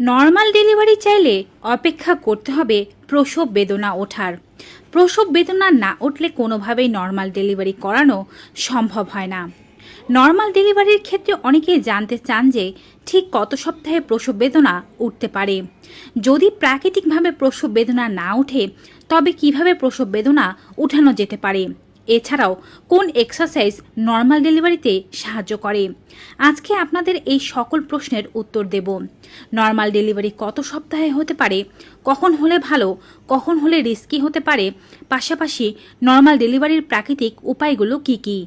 Normal delivery চাইলে অপেক্ষা করতে হবে প্রসব বেদনা ওঠার। প্রসব বেদনা না উঠলে কোনোভাবেই নর্মাল ডেলিভারি করানো সম্ভব হয় না। নর্মাল ডেলিভারির ক্ষেত্রে অনেকেই জানতে চান যে ঠিক কত সপ্তাহে প্রসব বেদনা উঠতে পারে। যদি প্রাকৃতিকভাবে প্রসব বেদনা না ওঠে, তবে কীভাবে প্রসব বেদনা উঠানো যেতে পারে? এছাড়াও কোন এক্সারসাইজ নর্মাল ডেলিভারিতে সাহায্য করে? আজকে আপনাদের এই সকল প্রশ্নের উত্তর দেব। নর্মাল ডেলিভারি কত সপ্তাহে হতে পারে? কখন হলে ভালো? কখন হলে রিস্কি হতে পারে? পাশাপাশি নর্মাল ডেলিভারির প্রাকৃতিক উপায়গুলো কী কী?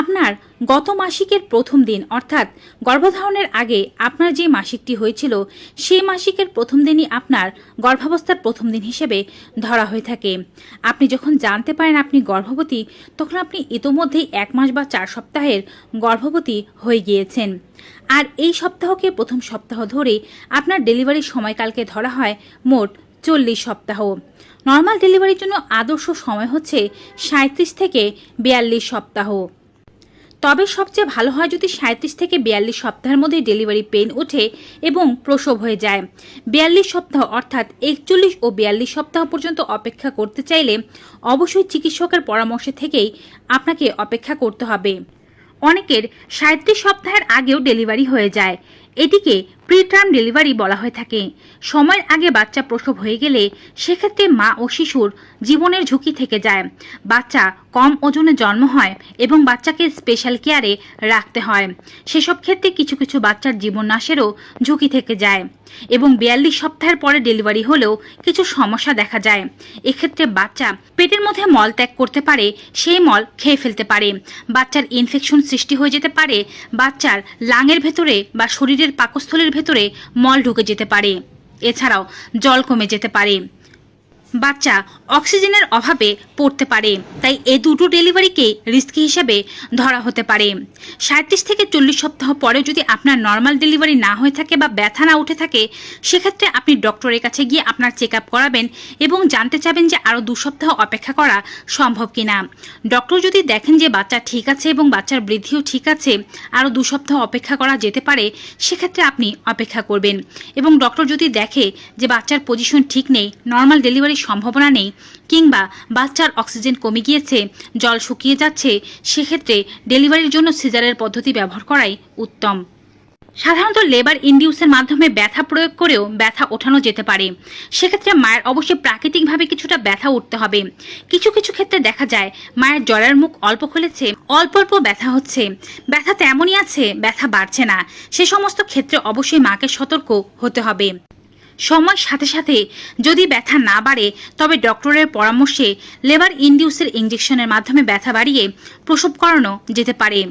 আপনার গত মাসিকের প্রথম দিন, অর্থাৎ গর্ভধারণের আগে আপনার যে মাসিকটি হয়েছিল, সেই মাসিকের প্রথম দিনই আপনার গর্ভাবস্থার প্রথম দিন হিসেবে ধরা হয়ে থাকে। আপনি যখন জানতে পারেন আপনি গর্ভবতী, তখন আপনি ইতোমধ্যেই এক মাস বা চার সপ্তাহের গর্ভবতী হয়ে গিয়েছেন। আর এই সপ্তাহকে প্রথম সপ্তাহ ধরে আপনার ডেলিভারির সময়কালকে ধরা হয় মোট চল্লিশ সপ্তাহ। নর্মাল ডেলিভারির জন্য আদর্শ সময় হচ্ছে সাঁত্রিশ থেকে বিয়াল্লিশ সপ্তাহ। তবে সবচেয়ে ভালো হয় যদি সাঁত্রিশ থেকে বিয়াল্লিশ সপ্তাহের মধ্যে ডেলিভারি পেন ওঠে এবং প্রসব হয়ে যায়। বিয়াল্লিশ সপ্তাহ অর্থাৎ একচল্লিশ ও বিয়াল্লিশ সপ্তাহ পর্যন্ত অপেক্ষা করতে চাইলে অবশ্যই চিকিৎসকের পরামর্শ থেকেই আপনাকে অপেক্ষা করতে হবে। অনেকের সাঁত্রিশ সপ্তাহের আগেও ডেলিভারি হয়ে যায়। এটিকে প্রিটার্ম ডেলিভারি বলা হয়ে থাকে। সময়ের আগে বাচ্চা প্রসব হয়ে গেলে সেক্ষেত্রে মা ও শিশুর জীবনের ঝুঁকি থেকে যায়। বাচ্চা কম ওজনে জন্ম হয় এবং বাচ্চাকে স্পেশাল কেয়ারে রাখতে হয়। সেসব ক্ষেত্রে কিছু কিছু বাচ্চার জীবন নাশেরও ঝুঁকি থেকে যায় এবং বিয়াল্লিশ সপ্তাহের পরে ডেলিভারি হলেও কিছু সমস্যা দেখা যায়। এক্ষেত্রে বাচ্চা পেটের মধ্যে মল ত্যাগ করতে পারে, সেই মল খেয়ে ফেলতে পারে। বাচ্চার ইনফেকশন সৃষ্টি হয়ে যেতে পারে। বাচ্চার লাঙের ভেতরে বা শরীরের পাকস্থলীর ভেতরে মল ঢুকে যেতে পারে। এছাড়াও জল কমে যেতে পারে। বাচ্চা অক্সিজেনের অভাবে পড়তে পারে। তাই এ দুটো ডেলিভারিকে রিস্কি হিসেবে ধরা হতে পারে। সাঁত্রিশ থেকে চল্লিশ সপ্তাহ পরে যদি আপনার নর্মাল ডেলিভারি না হয়ে থাকে বা ব্যথা না উঠে থাকে, সেক্ষেত্রে আপনি ডক্টরের কাছে গিয়ে আপনার চেক আপ করাবেন এবং জানতে চাবেন যে আরও দু সপ্তাহ অপেক্ষা করা সম্ভব কিনা। ডক্টর যদি দেখেন যে বাচ্চা ঠিক আছে এবং বাচ্চার বৃদ্ধিও ঠিক আছে, আরও দু সপ্তাহ অপেক্ষা করা যেতে পারে, সেক্ষেত্রে আপনি অপেক্ষা করবেন। এবং ডক্টর যদি দেখে যে বাচ্চার পজিশন ঠিক নেই, নর্মাল ডেলিভারির সম্ভাবনা নেই, কিংবা বাচ্চার অক্সিজেন কমে গিয়েছে, জল শুকিয়ে যাচ্ছে, সেক্ষেত্রে ডেলিভারির জন্য সিজারের পদ্ধতি ব্যবহার করাই উত্তম। সাধারণত লেবার ইন্ডিউসের মাধ্যমে ব্যথা প্রয়োগ করেও ব্যথা ওঠানো যেতে পারে। সেক্ষেত্রে মায়ের অবশ্যই প্রাকৃতিকভাবে কিছুটা ব্যথা উঠতে হবে। কিছু কিছু ক্ষেত্রে দেখা যায়, মায়ের জ্বরের মুখ অল্প খুলেছে, অল্প অল্প ব্যথা হচ্ছে। ব্যথা তেমনই আছে, ব্যথা বাড়ছে না। সে সমস্ত ক্ষেত্রে অবশ্যই মাকে সতর্ক হতে হবে। সময়ের সাথে সাথে যদি ব্যথা না বাড়ে, তবে ডক্টরের পরামর্শে লেবার ইন্ডিউসের ইঞ্জেকশনের মাধ্যমে ব্যথা বাড়িয়ে প্রসব করানো যেতে পারে।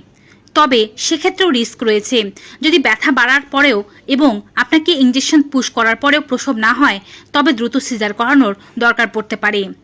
তবে সেক্ষেত্রেও রিস্ক রয়েছে। যদি ব্যথা বাড়ার পরেও এবং আপনাকে ইঞ্জেকশন পুশ করার পরেও প্রসব না হয়, তবে দ্রুত সিজার করানোর দরকার পড়তে পারে।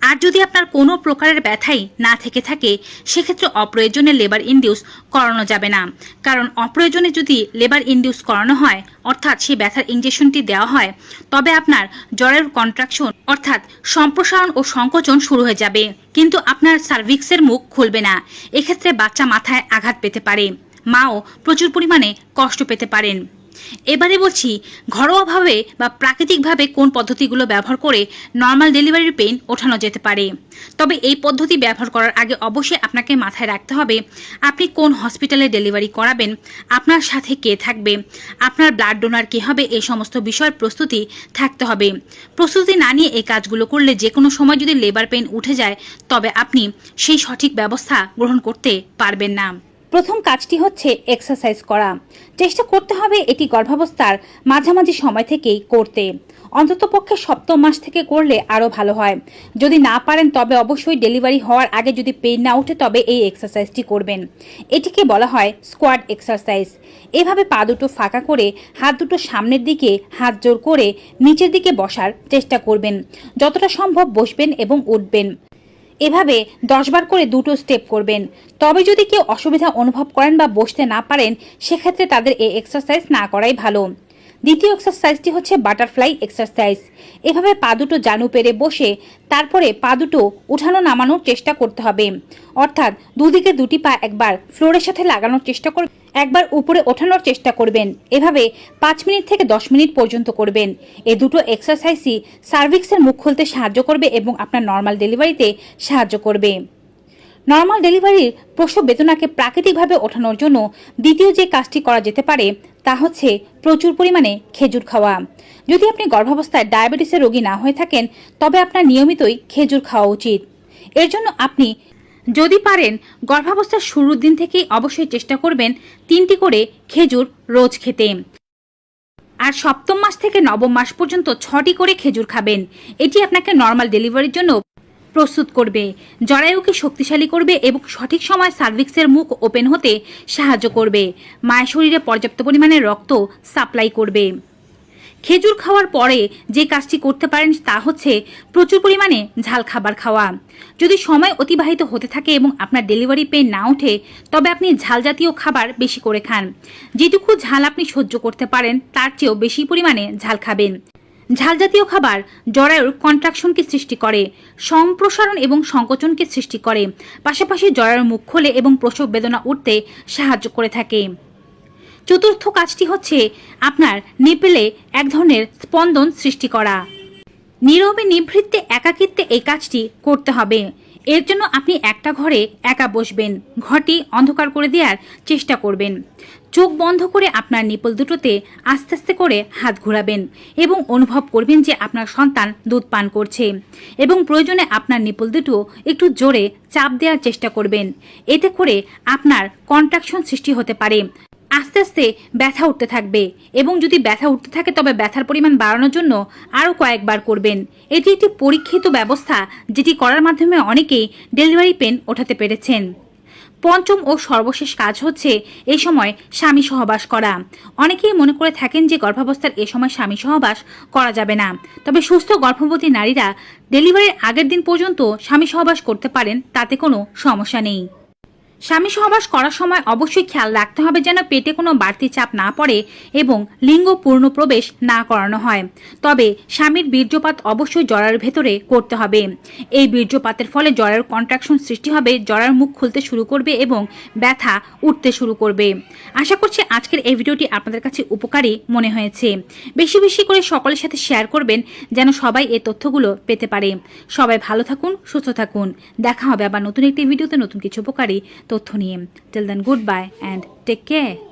আর যদি আপনার কোনো প্রকারের ব্যথাই না থেকে থাকে, সেক্ষেত্রে অপ্রয়োজনে লেবার ইনডিউস করানো যাবে না। কারণ অপ্রয়োজনে যদি লেবার ইনডিউস করানো হয়, অর্থাৎ সেই ব্যথার ইঞ্জেকশনটি দেওয়া হয়, তবে আপনার জ্বরের কন্ট্রাকশন, অর্থাৎ সম্প্রসারণ ও সংকোচন শুরু হয়ে যাবে। কিন্তু আপনার সার্ভিক্সের মুখ খুলবে না। এক্ষেত্রে বাচ্চা মাথায় আঘাত পেতে পারে। মাও প্রচুর পরিমাণে কষ্ট পেতে পারেন। এবারে বলছি, ঘরোয়াভাবে বা প্রাকৃতিকভাবে কোন পদ্ধতিগুলো ব্যবহার করে নর্মাল ডেলিভারির পেন ওঠানো যেতে পারে? তবে এই পদ্ধতি ব্যবহার করার আগে অবশ্যই আপনাকে মাথায় রাখতে হবে, আপনি কোন হসপিটালে ডেলিভারি করাবেন, আপনার সাথে কে থাকবে, আপনার ব্লাড ডোনার কে হবে, এই সমস্ত বিষয়ের প্রস্তুতি থাকতে হবে। প্রস্তুতি না নিয়ে এই কাজগুলো করলে যে কোনো সময় যদি লেবার পেন উঠে যায়, তবে আপনি সেই সঠিক ব্যবস্থা গ্রহণ করতে পারবেন না। প্রথম কাজটি হচ্ছে এক্সারসাইজ করা। চেষ্টা করতে হবে এটি গর্ভাবস্থার মাঝামাঝি সময় থেকেই করতে। অন্ততপক্ষে সপ্তম মাস থেকে করলে আরও ভালো হয়। যদি না পারেন তবে অবশ্যই ডেলিভারি হওয়ার আগে যদি পেইন না ওঠে তবে এই এক্সারসাইজটি করবেন। এটিকে বলা হয় স্কোয়াড এক্সারসাইজ এভাবে পা দুটো ফাঁকা করে হাত দুটো সামনের দিকে হাত জোর করে নিচের দিকে বসার চেষ্টা করবেন। যতটা সম্ভব বসবেন এবং উঠবেন। এভাবে দশবার করে দুটো স্টেপ করবেন। তবে যদি কেউ অসুবিধা অনুভব করেন বা বসতে না পারেন, সেক্ষেত্রে তাদের এই এক্সারসাইজ না করাই ভালো। দ্বিতীয় এক্সারসাইজটি হচ্ছে বাটারফ্লাই এক্সারসাইজ এভাবে পা দুটো জানু পেরে বসে তারপরে পা দুটো উঠানো নামানোর চেষ্টা করতে হবে। অর্থাৎ দুদিকে দুটি পা একবার ফ্লোরের সাথে লাগানোর চেষ্টা করবেন, একবার উপরে ওঠানোর চেষ্টা করবেন। এভাবে পাঁচ মিনিট থেকে দশ মিনিট পর্যন্ত করবেন। এই দুটো এক্সারসাইজই সার্ভিক্সের মুখ খুলতে সাহায্য করবে এবং আপনার নর্মাল ডেলিভারিতে সাহায্য করবে। নর্মাল ডেলিভারির প্রসব বেদনাকে প্রাকৃতিকভাবে ওঠানোর জন্য দ্বিতীয় যে কাজটি করা যেতে পারে তা হচ্ছে প্রচুর পরিমাণে খেজুর খাওয়া। যদি আপনি গর্ভাবস্থায় ডায়াবেটিসের রোগী না হয়ে থাকেন, তবে আপনার নিয়মিতই খেজুর খাওয়া উচিত। এর জন্য আপনি যদি পারেন, গর্ভাবস্থার শুরুর দিন থেকেই অবশ্যই চেষ্টা করবেন তিনটি করে খেজুর রোজ খেতে। আর সপ্তম মাস থেকে নবম মাস পর্যন্ত ছটি করে খেজুর খাবেন। এটি আপনাকে নর্মাল ডেলিভারির জন্য প্রস্তুত করবে। জরায়ুকে শক্তিশালী করবে এবং সঠিক সময় সার্ভিক্সের মুখ ওপেন হতে সাহায্য করবে। মায়ের শরীরে পর্যাপ্ত পরিমাণে রক্ত সাপ্লাই করবে। খেজুর খাওয়ার পরে যে কাজটি করতে পারেন তা হচ্ছে প্রচুর পরিমাণে ঝাল খাবার খাওয়া। যদি সময় অতিবাহিত হতে থাকে এবং আপনার ডেলিভারি পেন না ওঠে, তবে আপনি ঝাল জাতীয় খাবার বেশি করে খান। যেটুকু ঝাল আপনি সহ্য করতে পারেন, তার চেয়েও বেশি পরিমাণে ঝাল খাবেন। ঝাল জাতীয় খাবার জরায়ুর কন্ট্রাকশনকে সৃষ্টি করে, সম্প্রসারণ এবং সংকোচনকে সৃষ্টি করে, পাশাপাশি জরায়ুর মুখ খোলে এবং প্রসব বেদনা উঠতে সাহায্য করে থাকে। চতুর্থ কাজটি হচ্ছে আপনার নিপেলে এক ধরনের স্পন্দন সৃষ্টি করা। নীরবে নিভৃত্তে একাকিত্বে এই কাজটি করতে হবে। এর জন্য আপনি একটা ঘরে একা বসবেন। ঘরটি অন্ধকার করে দেওয়ার চেষ্টা করবেন। চোখ বন্ধ করে আপনার নিপল দুটোতে আস্তে আস্তে করে হাত ঘোরাবেন এবং অনুভব করবেন যে আপনার সন্তান দুধ পান করছে এবং প্রয়োজনে আপনার নিপল দুটো একটু জোরে চাপ দেওয়ার চেষ্টা করবেন। এতে করে আপনার কন্ট্রাকশন সৃষ্টি হতে পারে। আস্তে আস্তে ব্যথা উঠতে থাকবে। এবং যদি ব্যথা উঠতে থাকে, তবে ব্যথার পরিমাণ বাড়ানোর জন্য আরও কয়েকবার করবেন। এটি একটি পরীক্ষিত ব্যবস্থা, যেটি করার মাধ্যমে অনেকেই ডেলিভারি পেন ওঠাতে পেরেছেন। পঞ্চম ও সর্বশেষ কাজ হচ্ছে এই সময় স্বামী সহবাস করা। অনেকেই মনে করে থাকেন যে গর্ভাবস্থার এ সময় স্বামী সহবাস করা যাবে না। তবে সুস্থ গর্ভবতী নারীরা ডেলিভারির আগের দিন পর্যন্ত স্বামী সহবাস করতে পারেন, তাতে কোনো সমস্যা নেই। স্বামী সহবাস করার সময় অবশ্যই খেয়াল রাখতে হবে যেন পেটে কোনো বাড়তি চাপ না পড়ে এবং লিঙ্গ পূর্ণ প্রবেশ না করানো হয়। তবে স্বামীর বীর্যপাত অবশ্যই জরার ভেতরে করতে হবে। এই বীর্যপাতের ফলে জরার কন্ট্রাকশন সৃষ্টি হবে, জরার মুখ খুলতে শুরু করবে এবং ব্যথা উঠতে শুরু করবে। আশা করছি আজকের এই ভিডিওটি আপনাদের কাছে উপকারী মনে হয়েছে। বেশি বেশি করে সকলের সাথে শেয়ার করবেন যেন সবাই এই তথ্যগুলো পেতে পারে। সবাই ভালো থাকুন, সুস্থ থাকুন। দেখা হবে আবার নতুন একটি ভিডিওতে নতুন কিছু উপকারী। তথ্য নিয়ে। Till then goodbye and take care